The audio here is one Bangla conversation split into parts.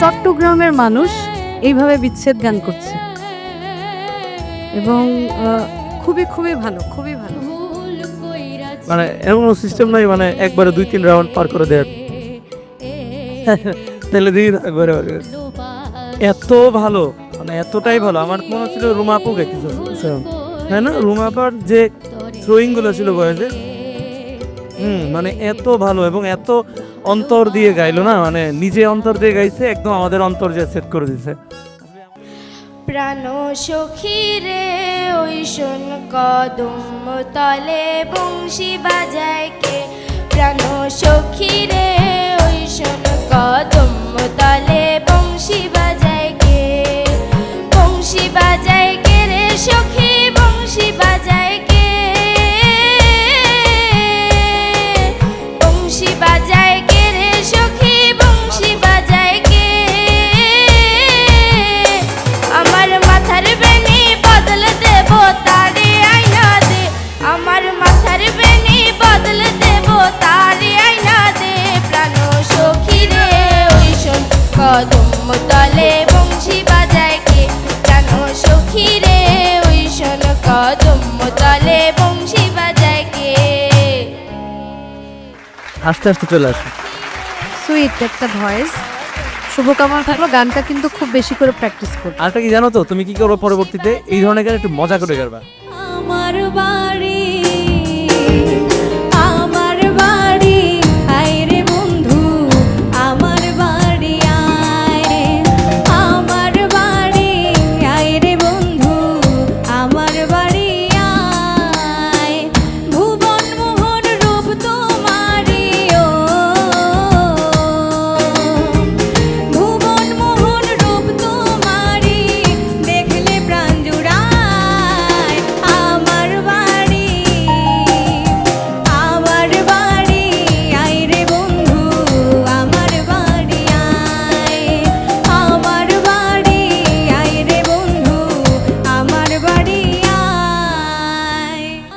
চট্টগ্রামের মানুষ এইভাবে বিচ্ছেদ গান করছে। এবং খুবই খুবই ভালো খুবই ভালো। মানে এমন সিস্টেম নাই মানে একবারে দুই, তিন রাউন্ড পার করে দেয় তাহলে দিই একবারে এত ভালো মানে এতটাই ভালো। আমার মনে হচ্ছিল রুমাপু গেছিল হ্যাঁ না? রুমাপার যে থ্রোয়িংগুলো ছিল বয়সে, হুম মানে এত ভালো এবং এত অন্তর দিয়ে গাইলো না? মানে নিজে অন্তর দিয়ে গাইছে, একদম আমাদের অন্তর যে সেট করে দিছে। প্রাণ সখী রে, ওই শুন কদম তলে বংশী বাজায় কে? প্রাণ সখী রে আস্তে আস্তে চলে আসে। সুইট একটা ভয়েস শুভকামনা থাকল গানটা কিন্তু খুব বেশি করে প্র্যাকটিস করো আরেকটা কি জানো তো? তুমি কি করবে পরবর্তীতে? এই ধরনের গান একটু মজা করে গাবা আমার বাড়ি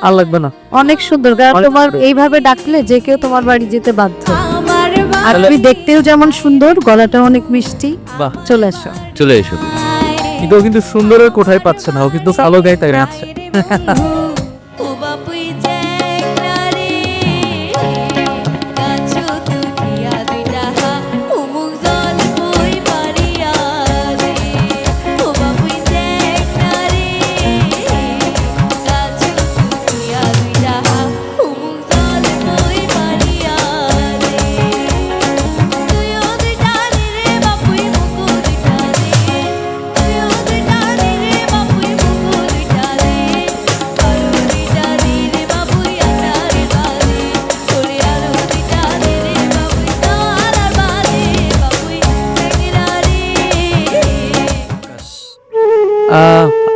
আর লাগবে না। অনেক সুন্দর। কারণ তোমার এইভাবে ডাকলে যে কেউ তোমার বাড়ি যেতে বাধ্য। আর তুমি দেখতেও যেমন সুন্দর গলাটা অনেক মিষ্টি। বাহ। চলে এসো চলে এসো। কিন্তু কিন্তু সুন্দরের কোঠায় পাচ্ছে না ও কিন্তু কালো গায়ে তাই নাচছে।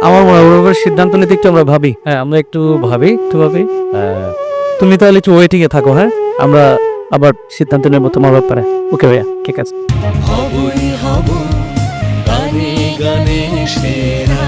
আমার মনে ওর সিদ্ধান্ত নিতে একটু আমরা ভাবি। হ্যাঁ আমরা একটু ভাবি একটু ভাবি। তুমি তাহলে একটু ওয়েটিং এ থাকো হ্যাঁ? আমরা আবার সিদ্ধান্ত নেব তোমার ব্যাপারে। ওকে ভাইয়া, ঠিক আছে। গানে গানে সেরা।